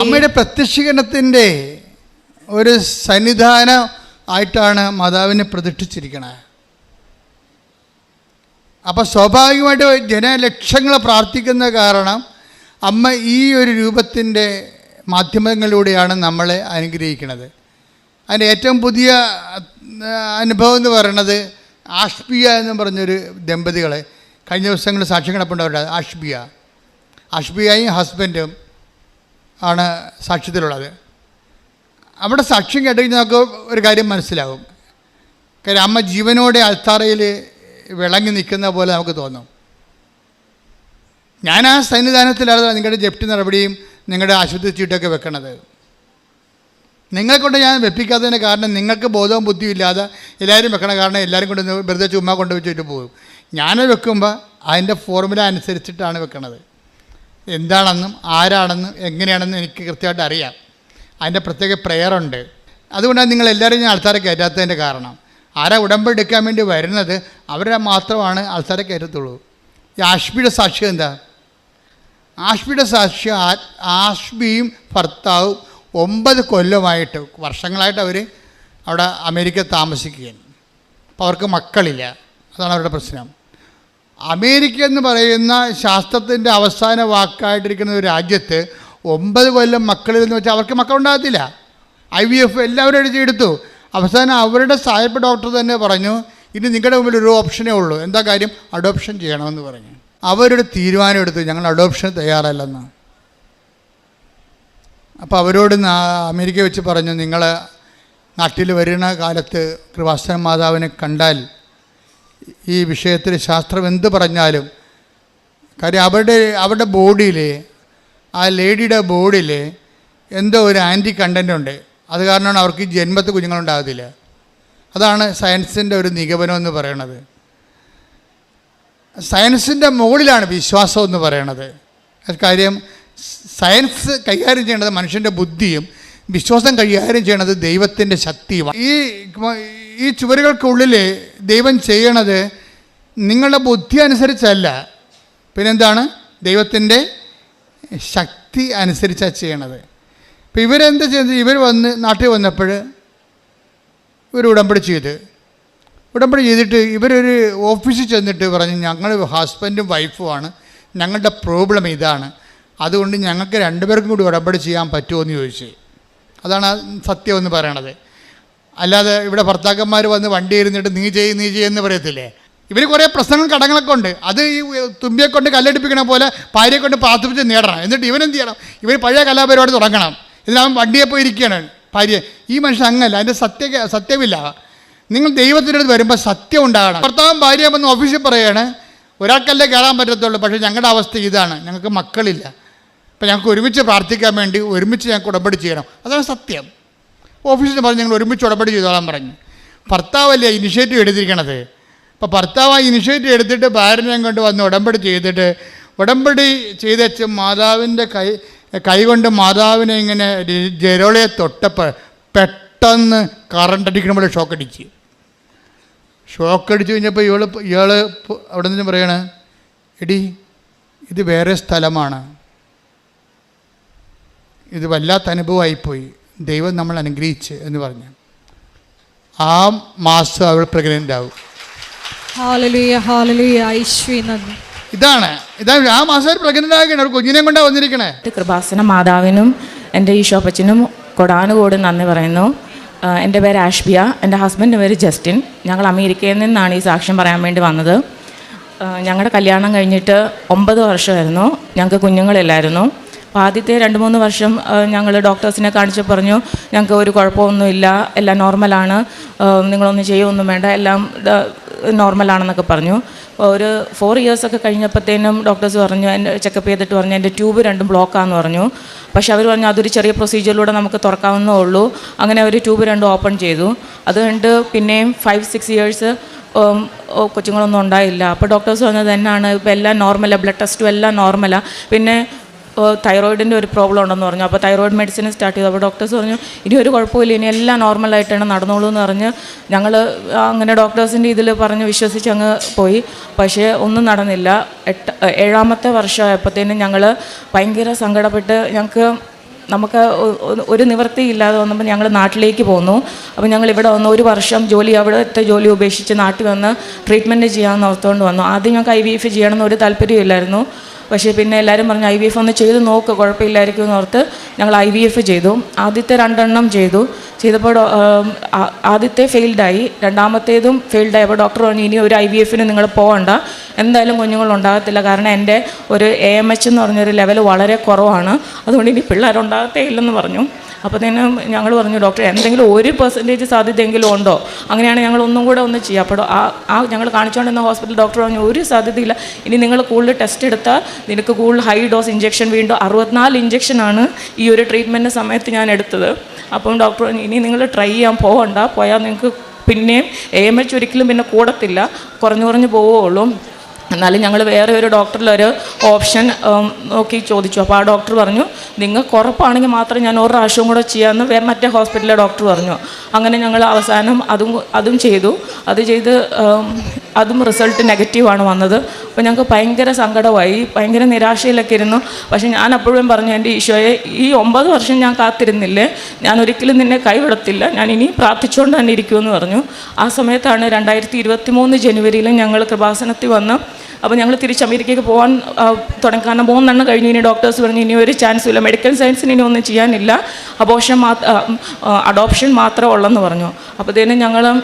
അമ്മയുടെ പ്രത്യക്ഷീകരണത്തിന്റെ ഒരു സന്നിധാന ആയിട്ടാണ് മാതാവിനെ പ്രതിഷ്ഠിച്ചിരിക്കണത് അപ്പോൾ സ്വാഭാവികമായിട്ട് ജനലക്ഷങ്ങൾ പ്രാർത്ഥിക്കുന്ന കാരണം അമ്മ ഈ ഒരു രൂപത്തിന്റെ മാധ്യമങ്ങളിലൂടെയാണ് നമ്മളെ അനുഗ്രഹിക്കുന്നത് അതിന്റെ ഏറ്റവും പുതിയ അനുഭവം എന്ന് പറയുന്നത് ആഷ്ബിയ എന്ന് പറഞ്ഞൊരു ദമ്പതികളെ കഴിഞ്ഞ ദിവസങ്ങളിൽ സാക്ഷ്യം കിടപ്പുണ്ടവരുടെ ആഷ്ബിയ ആഷ്ബിയയും ഹസ്ബൻഡും ആണ് സാക്ഷ്യത്തിലുള്ളത്. അവിടെ സാക്ഷ്യം കേട്ട് കഴിഞ്ഞാൽ നമുക്ക് ഒരു കാര്യം മനസ്സിലാവും. കാര്യം അമ്മ ജീവനോടെ അൽത്താറയിൽ വിളങ്ങി നിൽക്കുന്ന പോലെ നമുക്ക് തോന്നും. ഞാൻ ആ സന്നിധാനത്തിലാണ് നിങ്ങളുടെ ജപ്തി നടപടിയും നിങ്ങളുടെ ആശുപത്രി ചീട്ടൊക്കെ വെക്കണത്. നിങ്ങളെക്കൊണ്ട് ഞാൻ വെപ്പിക്കാത്തതിന് കാരണം നിങ്ങൾക്ക് ബോധവും ബുദ്ധിയും ഇല്ലാതെ എല്ലാവരും വെക്കണ കാരണം എല്ലാവരും കൊണ്ട് വെറുതെ ചുമ്മാ കൊണ്ട് വെച്ചിട്ട് പോകും. ഞാൻ വെക്കുമ്പോൾ അതിന്റെ ഫോർമുല അനുസരിച്ചിട്ടാണ് വെക്കണത്. എന്താണെന്നും ആരാണെന്നും എങ്ങനെയാണെന്നും എനിക്ക് കൃത്യമായിട്ട് അറിയാം. അതിന്റെ പ്രത്യേക പ്രെയറുണ്ട് അതുകൊണ്ടാണ് നിങ്ങൾ എല്ലാവരും ഞാൻ ആൾക്കാരെ കയറ്റാത്തതിന്റെ കാരണം. ആരാ ഉടമ്പെടുക്കാൻ വേണ്ടി വരുന്നത് അവരെ മാത്രമാണ് ആൾക്കാരെ കയറ്റത്തുള്ളൂ. ഈ ആഷ്ബിയുടെ സാക്ഷ്യം എന്താ? ആഷ്ബിയുടെ സാക്ഷ്യം ആഷ്മിയും ഭർത്താവും ഒമ്പത് കൊല്ലമായിട്ട് വർഷങ്ങളായിട്ട് അവർ അവിടെ അമേരിക്ക താമസിക്കുകയാണ്. അപ്പോൾ അവർക്ക് മക്കളില്ല. അതാണ് അവരുടെ പ്രശ്നം. അമേരിക്ക എന്ന് പറയുന്ന ശാസ്ത്രത്തിന്റെ അവസാന വാക്കായിട്ടിരിക്കുന്ന ഒരു രാജ്യത്ത് ഒമ്പത് കൊല്ലം മക്കളിൽ എന്ന് വെച്ചാൽ അവർക്ക് മക്കളുണ്ടാകത്തില്ല. ഐ വി എഫ് എല്ലാവരും എഴുതിയെടുത്തു അവസാനം അവരുടെ സാഹിബ് ഡോക്ടർ തന്നെ പറഞ്ഞു ഇനി നിങ്ങളുടെ മുമ്പിൽ ഒരു ഓപ്ഷനേ ഉള്ളൂ. എന്താ കാര്യം? അഡോപ്ഷൻ ചെയ്യണമെന്ന് പറഞ്ഞു. അവരുടെ തീരുമാനം എടുത്തു. ഞങ്ങൾ അഡോപ്ഷൻ തയ്യാറല്ലെന്ന്. അപ്പോൾ അവരോട് അമേരിക്ക വെച്ച് പറഞ്ഞു നിങ്ങൾ നാട്ടിൽ വരുന്ന കാലത്ത് കൃപാസന മാതാവിനെ കണ്ടാൽ ഈ വിഷയത്തിൽ ശാസ്ത്രം എന്ത് പറഞ്ഞാലും കാര്യം അവരുടെ അവരുടെ ബോഡിയിൽ ആ ലേഡിയുടെ ബോഡിയിൽ എന്തോ ഒരു ആന്റി കണ്ടന്റ് ഉണ്ട്. അത് കാരണമാണ് അവർക്ക് ജന്മത്ത് കുഞ്ഞുങ്ങളുണ്ടാകത്തില്ല. അതാണ് സയൻസിന്റെ ഒരു നിഗമനം എന്ന് പറയണത്. സയൻസിന്റെ മുകളിലാണ് വിശ്വാസം എന്ന് പറയണത്. കാര്യം സയൻസ് കൈകാര്യം ചെയ്യേണ്ടത് മനുഷ്യന്റെ ബുദ്ധിയും വിശ്വാസം കൈകാര്യം ചെയ്യണത് ദൈവത്തിന്റെ ശക്തിയുമാണ്. ഈ ഈ ചുവരുകൾക്കുള്ളിൽ ദൈവം ചെയ്യണത് നിങ്ങളുടെ ബുദ്ധി അനുസരിച്ചല്ല. പിന്നെന്താണ്? ദൈവത്തിന്റെ ശക്തി അനുസരിച്ചാണ് ചെയ്യണത്. ഇപ്പം ഇവരെന്താ ചെയ്യുന്നത് ഇവർ വന്ന് നാട്ടിൽ വന്നപ്പോൾ ഇവർ ഉടമ്പടി ചെയ്ത്. ഉടമ്പടി ചെയ്തിട്ട് ഇവരൊരു ഓഫീസിൽ ചെന്നിട്ട് പറഞ്ഞു ഞങ്ങൾ ഹസ്ബൻഡും വൈഫുമാണ് ഞങ്ങളുടെ പ്രോബ്ലം ഇതാണ്. അതുകൊണ്ട് ഞങ്ങൾക്ക് രണ്ടുപേർക്കും കൂടി ഉടമ്പടി ചെയ്യാൻ പറ്റുമോ? എന്ന് ചോദിച്ചു. അതാണ് സത്യം എന്ന് പറയണത്. അല്ലാതെ ഇവിടെ ഭർത്താക്കന്മാർ വന്ന് വണ്ടി ഇരുന്നിട്ട് നീ ചെയ്യ് നീ ചെയ്യുമെന്ന് പറയത്തില്ലേ? ഇവർ കുറേ പ്രശ്നങ്ങൾ കടങ്ങളൊക്കെ ഉണ്ട്. അത് ഈ തുമ്പിയെ കൊണ്ട് കല്ലടിപ്പിക്കണ പോലെ ഭാര്യയെ കൊണ്ട് പ്രാർത്ഥിപ്പിച്ച് നേടണം. എന്നിട്ട് ഇവനെന്ത് ചെയ്യണം? ഇവർ പഴയ കലാപരിപാടി തുടങ്ങണം. ഇതിനവൻ വണ്ടിയെ പോയി ഇരിക്കുകയാണ് ഭാര്യ. ഈ മനുഷ്യൻ അങ്ങല്ല. അതിന്റെ സത്യ സത്യമില്ല. നിങ്ങൾ ദൈവത്തിന്റെ അടുത്ത് വരുമ്പോൾ സത്യം ഉണ്ടാകണം. ഭർത്താവും ഭാര്യ വന്ന് ഓഫീസിൽ പറയുകയാണ് ഒരാൾക്കല്ലേ കയറാൻ പറ്റത്തുള്ളൂ. പക്ഷേ ഞങ്ങളുടെ അവസ്ഥ ഇതാണ്. ഞങ്ങൾക്ക് മക്കളില്ല. അപ്പം ഞങ്ങൾക്ക് ഒരുമിച്ച് പ്രാർത്ഥിക്കാൻ വേണ്ടി ഒരുമിച്ച് ഞങ്ങൾക്ക് ഉടമ്പടി ചെയ്യണം. അതാണ് സത്യം. ഓഫീസിൽ പറഞ്ഞ് ഞങ്ങൾ ഒരുമിച്ച് ഉടമ്പടി ചെയ്തോളാൻ പറഞ്ഞു. ഭർത്താവല്ലേ ഇനിഷ്യേറ്റീവ് എടുത്തിരിക്കണത്? അപ്പോൾ ഭർത്താവ് ആ ഇനിഷ്യേറ്റീവ് എടുത്തിട്ട് ഭാര്യനെ കൊണ്ട് വന്ന് ഉടമ്പടി ചെയ്തിട്ട് ഉടമ്പടി ചെയ്ത മാതാവിന്റെ കൈ കൈകൊണ്ട് മാതാവിനെ ഇങ്ങനെ ജരോളയെ തൊട്ടപ്പോൾ പെട്ടെന്ന് കറണ്ട് അടിക്കണ പോലെ ഷോക്ക് അടിച്ച്. ഷോക്ക് അടിച്ച് കഴിഞ്ഞപ്പോൾ ഇയാൾ ഇയാൾ അവിടെ നിന്ന് പറയണ എടി ഇത് വേറെ സ്ഥലമാണ്. ഇത് വല്ലാത്ത അനുഭവമായിപ്പോയി. ദൈവം നമ്മൾ അനുഗ്രഹിച്ച് എന്ന് പറഞ്ഞു. ആ മാസം അവൾ പ്രഗ്നന്റ് ആവും. ഇതാണ് ഇതാണ് ആ മാസം പ്രഗ്നന്റ് ആകണേ ഒരു കുഞ്ഞിനെ കൊണ്ടാണ് വന്നിരിക്കണേ. കൃപാസന മാതാവിനും എന്റെ ഈശോപ്പച്ചനും കൊടാനുകൂടി നന്ദി പറയുന്നു. എന്റെ പേര് ആഷ്ബിയ എന്റെ ഹസ്ബൻഡിന്റെ പേര് ജസ്റ്റിൻ. ഞങ്ങൾ അമേരിക്കയിൽ നിന്നാണ് ഈ സാക്ഷ്യം പറയാൻ വേണ്ടി വന്നത്. ഞങ്ങളുടെ കല്യാണം കഴിഞ്ഞിട്ട് ഒമ്പത് വർഷമായിരുന്നു. ഞങ്ങൾക്ക് കുഞ്ഞുങ്ങളില്ലായിരുന്നു. ആദ്യത്തെ രണ്ട് മൂന്ന് വർഷം ഞങ്ങൾ ഡോക്ടേഴ്സിനെ കാണിച്ച് പറഞ്ഞു ഞങ്ങൾക്ക് ഒരു കുഴപ്പമൊന്നുമില്ല എല്ലാം നോർമലാണ് നിങ്ങളൊന്നും ചെയ്യുമൊന്നും വേണ്ട എല്ലാം നോർമലാണെന്നൊക്കെ പറഞ്ഞു. ഒരു ഫോർ ഇയേഴ്സൊക്കെ കഴിഞ്ഞപ്പോഴത്തേനും ഡോക്ടേഴ്സ് പറഞ്ഞു എന്റെ ചെക്കപ്പ് ചെയ്തിട്ട് പറഞ്ഞു എന്റെ ട്യൂബ് രണ്ടും ബ്ലോക്കാന്ന് പറഞ്ഞു. പക്ഷേ അവർ പറഞ്ഞു അതൊരു ചെറിയ പ്രൊസീജിയറിലൂടെ നമുക്ക് തുറക്കാവുന്നേ ഉള്ളൂ. അങ്ങനെ ഒരു ട്യൂബ് രണ്ടും ഓപ്പൺ ചെയ്തു. അത് കണ്ട് പിന്നെയും ഫൈവ് സിക്സ് ഇയേഴ്സ് കൊച്ചുങ്ങളൊന്നും ഉണ്ടായില്ല. അപ്പോൾ ഡോക്ടേഴ്സ് പറഞ്ഞത് എന്നാണ് ഇപ്പോൾ എല്ലാം നോർമലാണ് ബ്ലഡ് ടെസ്റ്റും എല്ലാം നോർമലാണ് പിന്നെ തൈറോയിഡിന്റെ ഒരു പ്രോബ്ലം ഉണ്ടെന്ന് പറഞ്ഞു. അപ്പോൾ തൈറോയിഡ് മെഡിസിൻ സ്റ്റാർട്ട് ചെയ്തു. അപ്പോൾ ഡോക്ടേഴ്സ് പറഞ്ഞു ഇനി ഒരു കുഴപ്പമില്ല. ഇനി എല്ലാം നോർമലായിട്ടാണ് നടന്നോളൂ എന്ന് പറഞ്ഞ് ഞങ്ങൾ അങ്ങനെ ഡോക്ടേഴ്സിന്റെ ഇതിൽ പറഞ്ഞ് വിശ്വസിച്ച് അങ്ങ് പോയി. പക്ഷേ ഒന്നും നടന്നില്ല. എട്ട് ഏഴാമത്തെ വർഷമായപ്പോഴത്തേനും ഞങ്ങൾ ഭയങ്കര സങ്കടപ്പെട്ട് ഞങ്ങൾക്ക് നമുക്ക് ഒരു നിവൃത്തി ഇല്ലാതെ വന്നപ്പോൾ ഞങ്ങൾ നാട്ടിലേക്ക് പോന്നു. അപ്പോൾ ഞങ്ങൾ ഇവിടെ വന്ന് ഒരു വർഷം ജോലി അവിടുത്തെ ജോലി ഉപേക്ഷിച്ച് നാട്ടിൽ വന്ന് ട്രീറ്റ്മെന്റ് ചെയ്യാമെന്ന് ഓർത്തുകൊണ്ട് വന്നു. ആദ്യം ഞങ്ങൾക്ക് ഐ വി എഫ് ചെയ്യണമെന്ന് ഒരു താല്പര്യമില്ലായിരുന്നു പക്ഷേ പിന്നെ എല്ലാവരും പറഞ്ഞു ഐ വി എഫ് ഒന്ന് ചെയ്ത് നോക്ക് കുഴപ്പമില്ലായിരിക്കും എന്ന് ഓർത്ത് ഞങ്ങൾ ഐ വി എഫ് ചെയ്തു. ആദ്യത്തെ രണ്ടെണ്ണം ചെയ്തു. ചെയ്തപ്പോൾ ആദ്യത്തെ ഫെയിൽഡായി. രണ്ടാമത്തേതും ഫെയിൽഡായി. അപ്പോൾ ഡോക്ടർ പറഞ്ഞു ഇനി ഒരു ഐ വി എഫിന് നിങ്ങൾ പോകണ്ട. എന്തായാലും കുഞ്ഞുങ്ങൾ ഉണ്ടാകത്തില്ല. കാരണം എന്റെ ഒരു എ എം എച്ച് എന്ന് പറഞ്ഞൊരു ലെവൽ വളരെ കുറവാണ്. അതുകൊണ്ട് ഇനി പിള്ളേരുണ്ടാകത്തേ ഇല്ലെന്ന് പറഞ്ഞു. അപ്പോൾ തന്നെ ഞങ്ങൾ പറഞ്ഞു ഡോക്ടർ എന്തെങ്കിലും ഒരു പെർസെന്റേജ് സാധ്യതയെങ്കിലും ഉണ്ടോ? അങ്ങനെയാണ് ഞങ്ങൾ ഒന്നും കൂടെ ഒന്ന് ചെയ്യുക. അപ്പോൾ ആ ആ ഞങ്ങൾ കാണിച്ചുകൊണ്ടിരുന്ന ഹോസ്പിറ്റൽ ഡോക്ടർ പറഞ്ഞു ഒരു സാധ്യതയില്ല. ഇനി നിങ്ങൾ കൂടുതൽ ടെസ്റ്റ് എടുത്താൽ നിനക്ക് കൂടുതൽ ഹൈ ഡോസ് ഇഞ്ചെക്ഷൻ വീണ്ടും അറുപത്തിനാല് ഇഞ്ചെക്ഷനാണ് ഈ ഒരു ട്രീറ്റ്മെന്റ് സമയത്ത് ഞാൻ എടുത്തത്. അപ്പം ഡോക്ടർ ഇനി നിങ്ങൾ ട്രൈ ചെയ്യാൻ പോകണ്ട പോയാൽ നിങ്ങൾക്ക് പിന്നെയും എ എം എച്ച് ഒരിക്കലും പിന്നെ കൂടത്തില്ല. കുറഞ്ഞു കുറഞ്ഞ് പോവുകയുള്ളൂ. എന്നാലും ഞങ്ങൾ വേറെ ഒരു ഡോക്ടറിലൊരു ഓപ്ഷൻ നോക്കി ചോദിച്ചു. അപ്പോൾ ആ ഡോക്ടർ പറഞ്ഞു നിങ്ങൾക്ക് ഉറപ്പാണെങ്കിൽ മാത്രം ഞാൻ ഒരു പ്രാവശ്യവും കൂടെ ചെയ്യാമെന്ന് വേറെ മറ്റേ ഹോസ്പിറ്റലിലെ ഡോക്ടർ പറഞ്ഞു. അങ്ങനെ ഞങ്ങൾ അവസാനം അതും അതും ചെയ്തു. അത് ചെയ്ത് അതും റിസൾട്ട് നെഗറ്റീവാണ് വന്നത്. അപ്പോൾ ഞങ്ങൾക്ക് ഭയങ്കര സങ്കടമായി ഭയങ്കര നിരാശയിലൊക്കെ ഇരുന്നു. പക്ഷേ ഞാൻ അപ്പോഴും പറഞ്ഞു എന്റെ ഈശോയെ ഈ ഒമ്പത് വർഷം ഞാൻ കാത്തിരുന്നില്ലേ? ഞാൻ ഒരിക്കലും നിന്നെ കൈവിടത്തില്ല. ഞാൻ ഇനി പ്രാർത്ഥിച്ചുകൊണ്ട് തന്നെ ഇരിക്കുമെന്ന് പറഞ്ഞു. ആ സമയത്താണ് രണ്ടായിരത്തി ഇരുപത്തി മൂന്ന് ജനുവരിയിൽ ഞങ്ങൾ കൃപാസനത്തിൽ വന്ന് അപ്പോൾ ഞങ്ങൾ തിരിച്ച് അമേരിക്കയ്ക്ക് പോകാൻ തുടങ്ങി. മൂന്നെണ്ണം കഴിഞ്ഞു ഇനി ഡോക്ടേഴ്സ് പറഞ്ഞു ഇനി ഒരു ചാൻസും ഇല്ല. മെഡിക്കൽ സയൻസിന് ഇനി ഒന്നും ചെയ്യാനില്ല. അബോഷൻ മാത്ര അഡോപ്ഷൻ മാത്രമേ ഉള്ളെന്ന് പറഞ്ഞു. അപ്പോൾ അപ്പോഴത്തേനും ഞങ്ങൾ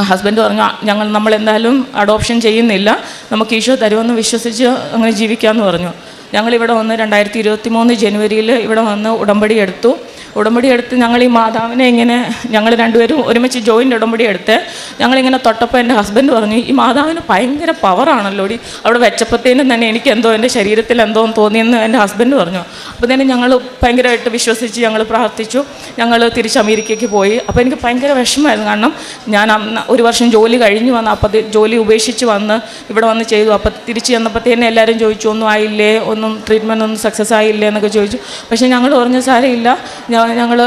ഹസ്ബൻഡ് പറഞ്ഞു ഞങ്ങൾ നമ്മൾ എന്തായാലും അഡോപ്ഷൻ ചെയ്യുന്നില്ല. നമുക്ക് ഈശോ തരുമെന്ന് വിശ്വസിച്ച് അങ്ങനെ ജീവിക്കാമെന്ന് പറഞ്ഞു. ഞങ്ങളിവിടെ വന്ന് രണ്ടായിരത്തി ഇരുപത്തി മൂന്ന് ജനുവരിയിൽ ഇവിടെ വന്ന് ഉടമ്പടി എടുത്തു. ഉടമ്പടി എടുത്ത് ഞങ്ങൾ ഈ മാതാവിനെ ഇങ്ങനെ ഞങ്ങൾ രണ്ടുപേരും ഒരുമിച്ച് ജോയിന്റ് ഉടമ്പടി എടുത്ത് ഞങ്ങളിങ്ങനെ തൊട്ടപ്പോൾ എന്റെ ഹസ്ബൻഡ് പറഞ്ഞു ഈ മാതാവിന് ഭയങ്കര പവറാണല്ലോ ഡി. അവിടെ വെച്ചപ്പോഴത്തേനും തന്നെ എനിക്ക് എന്തോ എന്റെ ശരീരത്തിൽ എന്തോ തോന്നിയെന്ന് എന്റെ ഹസ്ബൻഡ് പറഞ്ഞു. അപ്പോൾ തന്നെ ഞങ്ങൾ ഭയങ്കരമായിട്ട് വിശ്വസിച്ച് ഞങ്ങൾ പ്രാർത്ഥിച്ചു. ഞങ്ങൾ തിരിച്ച് അമേരിക്കയ്ക്ക് പോയി. അപ്പോൾ എനിക്ക് ഭയങ്കര വിഷമമായിരുന്നു. കാരണം ഞാൻ ഒരു വർഷം ജോലി കഴിഞ്ഞ് വന്ന് അപ്പോൾ ജോലി ഉപേക്ഷിച്ച് വന്ന് ഇവിടെ വന്ന് ചെയ്തു. അപ്പോൾ തിരിച്ച് ചെന്നപ്പോഴത്തേനും എല്ലാവരും ചോദിച്ചു ഒന്നും ആയില്ലേ? ഒന്നും ട്രീറ്റ്മെന്റ് ഒന്നും സക്സസ് ആയില്ലേ? എന്നൊക്കെ ചോദിച്ചു. പക്ഷേ ഞങ്ങൾ പറഞ്ഞ സാരമില്ല. ഞങ്ങൾ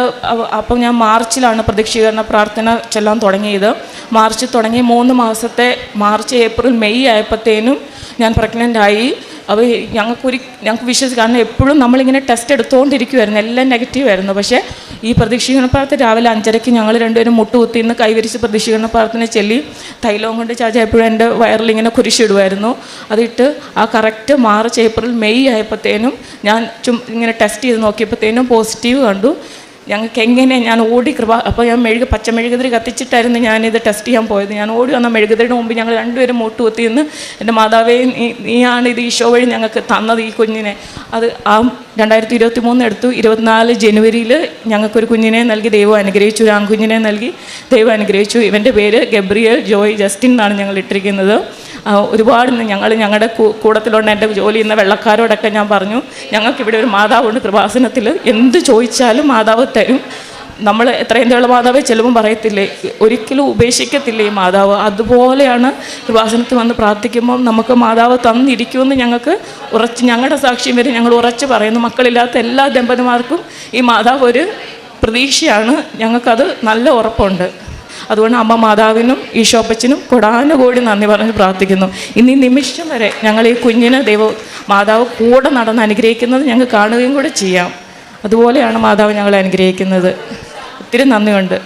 അപ്പം ഞാൻ മാർച്ചിലാണ് പ്രതീക്ഷീകരണ പ്രാർത്ഥന ചെല്ലാൻ തുടങ്ങിയത്. മാർച്ച് തുടങ്ങി മൂന്ന് മാസത്തെ മാർച്ച് ഏപ്രിൽ മെയ് ആയപ്പോഴത്തേനും ഞാൻ പ്രഗ്നന്റ് ആയി. അപ്പോൾ ഞങ്ങൾക്കൊരു ഞങ്ങൾക്ക് വിശ്വസിച്ച് കാരണം എപ്പോഴും നമ്മളിങ്ങനെ ടെസ്റ്റ് എടുത്തുകൊണ്ടിരിക്കുമായിരുന്നു എല്ലാം നെഗറ്റീവ് ആയിരുന്നു. പക്ഷേ ഈ പ്രതീക്ഷീകരണ പ്രാർത്ഥന രാവിലെ അഞ്ചരയ്ക്ക് ഞങ്ങൾ രണ്ടുപേരും മുട്ടുകുത്തി നിന്ന് കൈവരിച്ച് പ്രതീക്ഷീകരണ പ്രാർത്ഥന ചെല്ലി തൈലവും കൊണ്ട് ചാച്ച എപ്പോഴും എന്റെ വയറിൽ ഇങ്ങനെ കുരിശിടുമായിരുന്നു അതിട്ട് ആ കറക്റ്റ് മാർച്ച് ഏപ്രിൽ മെയ് ആയപ്പോഴത്തേനും ഞാൻ ഇങ്ങനെ ടെസ്റ്റ് ചെയ്ത് നോക്കിയപ്പോഴത്തേനും പോസിറ്റീവ് കണ്ടു. ഞങ്ങൾക്ക് എങ്ങനെ ഞാൻ ഓടി കൃപ അപ്പോൾ ഞാൻ മെഴുക പച്ച മെഴുകുതിരി കത്തിച്ചിട്ടായിരുന്നു ഞാനിത് ടെസ്റ്റ് ചെയ്യാൻ പോയത്. ഞാൻ ഓടി വന്ന മെഴുകുതിരിയുടെ മുമ്പ് ഞങ്ങൾ രണ്ടുപേരും മുട്ടുകുത്തി നിന്ന് എന്റെ മാതാവേ നീ നീയാണ് ഇത് ഈശോ വഴി ഞങ്ങൾക്ക് തന്നത് ഈ കുഞ്ഞിനെ. അത് ആ രണ്ടായിരത്തി ഇരുപത്തി മൂന്ന് എടുത്തു. ഇരുപത്തിനാല് ജനുവരിയിൽ ഞങ്ങൾക്കൊരു കുഞ്ഞിനെ നൽകി ദൈവം അനുഗ്രഹിച്ചു. ഒരു ആൺകുഞ്ഞിനെ നൽകി ദൈവം അനുഗ്രഹിച്ചു. ഇവന്റെ പേര് ഗബ്രിയൽ ജോയ് ജസ്റ്റിൻ എന്നാണ് ഞങ്ങൾ ഇട്ടിരിക്കുന്നത്. ഒരുപാട് ഞങ്ങൾ ഞങ്ങളുടെ കൂടത്തിലുണ്ട് എന്റെ ജോലി ചെയ്യുന്ന വെള്ളക്കാരോടൊക്കെ ഞാൻ പറഞ്ഞു. ഞങ്ങൾക്കിവിടെ ഒരു മാതാവുണ്ട് കൃപാസനത്തിൽ എന്ത് ചോദിച്ചാലും മാതാവ് തരും. നമ്മൾ എത്രയും തേള മാതാവെ ചെല്ലുമ്പോൾ പറയത്തില്ലേ ഒരിക്കലും ഉപേക്ഷിക്കത്തില്ലേ ഈ മാതാവ്? അതുപോലെയാണ് കൃപാസനത്തിൽ വന്ന് പ്രാർത്ഥിക്കുമ്പം നമുക്ക് മാതാവ് തന്നിരിക്കുമെന്ന് ഞങ്ങൾക്ക് ഉറച്ച് ഞങ്ങളുടെ സാക്ഷ്യം വരെ ഞങ്ങൾ ഉറച്ച് പറയുന്നു. മക്കളില്ലാത്ത എല്ലാ ദമ്പതിമാർക്കും ഈ മാതാവ് ഒരു പ്രതീക്ഷയാണ്. ഞങ്ങൾക്കത് നല്ല ഉറപ്പുണ്ട്. അതുകൊണ്ട് അമ്മ മാതാവിനും ഈശോപ്പച്ചനും കൊടാനുകൂടി നന്ദി പറഞ്ഞ് പ്രാർത്ഥിക്കുന്നു. ഇനി നിമിഷം വരെ ഞങ്ങൾ ഈ കുഞ്ഞിനെ ദൈവ മാതാവ് കൂടെ നടന്ന് അനുഗ്രഹിക്കുന്നത് ഞങ്ങൾ കാണുകയും കൂടെ ചെയ്യാം. അതുപോലെയാണ് മാതാവ് ഞങ്ങളെ അനുഗ്രഹിക്കുന്നത്. ഒത്തിരി നന്ദിയുണ്ട്.